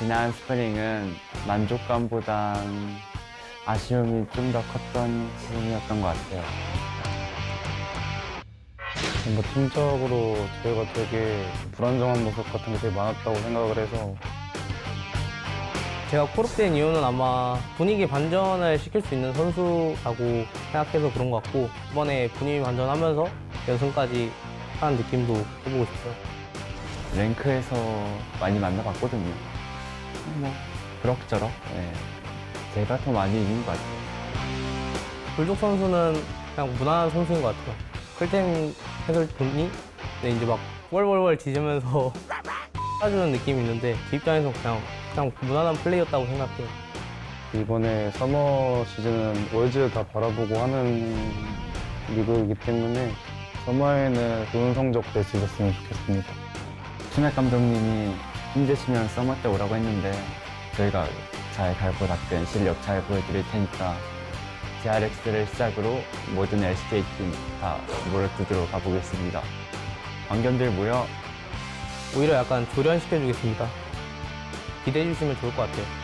지난 스프링은 만족감보단 아쉬움이 좀 더 컸던 시즌이었던 것 같아요. 뭔가 팀적으로 저희가 되게 불안정한 모습 같은 게 되게 많았다고 생각을 해서 제가 콜업된 이유는 아마 분위기 반전을 시킬 수 있는 선수라고 생각해서 그런 것 같고 이번에 분위기 반전하면서 연승까지 하는 느낌도 해보고 싶어요. 랭크에서 많이 만나봤거든요. 뭐 그럭저럭 예. 제가 더 많이 이긴 것 같아요. 불족 선수는 그냥 무난한 선수인 것 같아요. 클템 해설분이 네, 이제 막 월월월 지으면서 쏴주는 느낌이 있는데 제 입장에서 그냥 그냥 무난한 플레이였다고 생각해요. 이번에 서머 시즌은 월즈 다 바라보고 하는 리그이기 때문에 서머에는 좋은 성적 낼 수 있었으면 좋겠습니다. 추맥 감독님이 힘드시면 서머 때 오라고 했는데 저희가 잘 갈고 닦은 실력 잘 보여드릴 테니까 GRX를 시작으로 모든 LCK 팀다 몰아뜯으러 가보겠습니다. 관견들 모여 오히려 약간 조련시켜주겠습니다. 기대해 주시면 좋을 것 같아요.